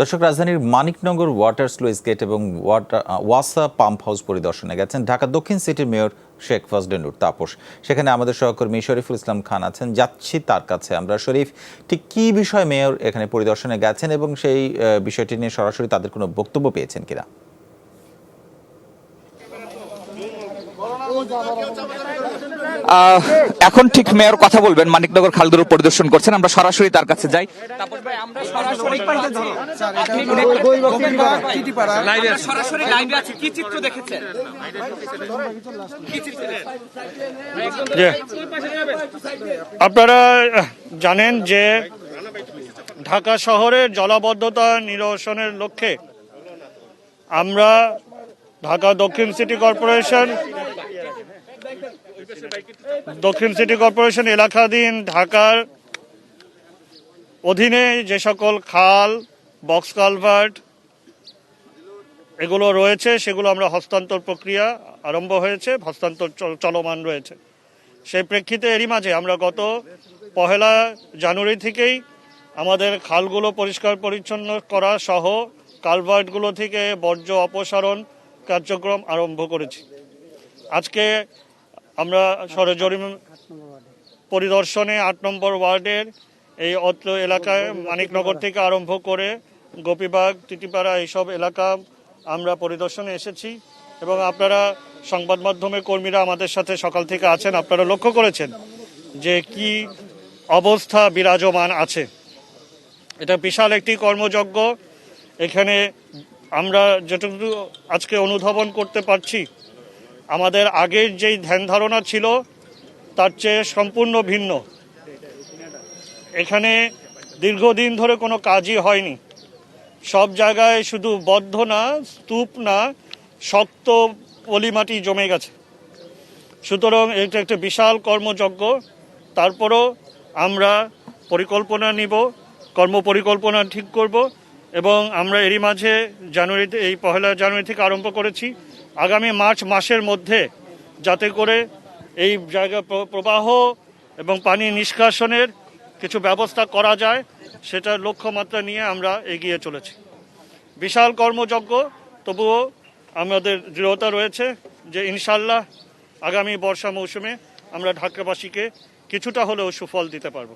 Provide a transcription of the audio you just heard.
দর্শক, রাজধানীর Maniknagar water sluice gate এবং ওয়াটার ওয়াসা পাম্প হাউস পরিদর্শনে গেছেন ঢাকা দক্ষিণ সিটির মেয়র শেখ ফজলেনুর তাপস। সেখানে আমাদের সহকর্মী শরীফুল ইসলাম খান আছেন। যাচ্ছি তার কাছে। আমরা শরীফ, ঠিক কি বিষয়ে মেয়র এখানে পরিদর্শনে গেছেন এবং সেই বিষয়টি নিয়ে সরাসরি তাদের কোনো বক্তব্য পেয়েছেন কিনা? এখন ঠিক মেয়র কথা বলবেন মানিকনগর খালদুর পরিদর্শন করছেন আমরা সরাসরি তার কাছে যাই। তাপস ভাই আমরা সরাসরি আপনি আমরা সরাসরি লাইভে আছি কি চিত্র দেখেছেন? কি চিত্র যে আপনারা জানেন যে ঢাকা শহরের জলাবদ্ধতা নিরসনের লক্ষ্যে আমরা ঢাকা দক্ষিণ সিটি কর্পোরেশন দক্ষিণ সিটি কর্পোরেশন এলাকাধীন ঢাকার অধীনে যে সকল খাল, বক্স কালভার্ট এগুলো রয়েছে, সেগুলো আমরা হস্তান্তর প্রক্রিয়া আরম্ভ হয়েছে, হস্তান্তর চল- চলমান রয়েছে। সেই প্রেক্ষিতে এরই মাঝে আমরা গত পহেলা জানুয়ারি থেকেই আমাদের খালগুলো পরিষ্কার পরিচ্ছন্ন করা সহ কালভার্টগুলো থেকে বর্জ্য অপসারণ কার্যক্রম আরম্ভ করেছি। আজকে আমরা সরজরিম পরিদর্শনে আট নম্বর ওয়ার্ডের এই অত্র এলাকায় মানিকনগর থেকে আরম্ভ করে গোপীবাগ, তিতিপাড়া এইসব এলাকা আমরা পরিদর্শনে এসেছি এবং আপনারা সংবাদ মাধ্যমে কর্মীরা আমাদের সাথে সকাল থেকে আছেন। আপনারা লক্ষ্য করেছেন যে কি অবস্থা বিরাজমান আছে। এটা বিশাল একটি কর্মযজ্ঞ। এখানে আমরা যেটুকু আজকে অনুধাবন করতে পারছি আমাদের আগের যেই ধ্যান ধারণা ছিল, তার চেয়ে সম্পূর্ণ ভিন্ন। এখানে দীর্ঘদিন ধরে কোনো কাজই হয়নি। সব জায়গায় শুধু বদ্ধ না, স্তূপ না, শক্ত পলিমাটি জমে গেছে। সুতরাং এটা একটা বিশাল কর্মযজ্ঞ। তারপরও আমরা পরিকল্পনা নিব কর্ম পরিকল্পনা ঠিক করব এবং আমরা এরই মাঝে জানুয়ারিতে, এই পহেলা জানুয়ারি থেকে আরম্ভ করেছি। আগামী মার্চ মাসের মধ্যে যাতে করে এই জায়গা প্র- প্রবাহ এবং পানি নিষ্কাশনের কিছু ব্যবস্থা করা যায়, সেটা লক্ষ্যমাত্রা নিয়ে আমরা এগিয়ে চলেছি। বিশাল কর্মযজ্ঞ, তবুও আমাদের দৃঢ়তা রয়েছে যে ইনশাল্লাহ আগামী বর্ষা মৌসুমে আমরা ঢাকাবাসীকে কিছুটা হলেও সুফল দিতে পারব।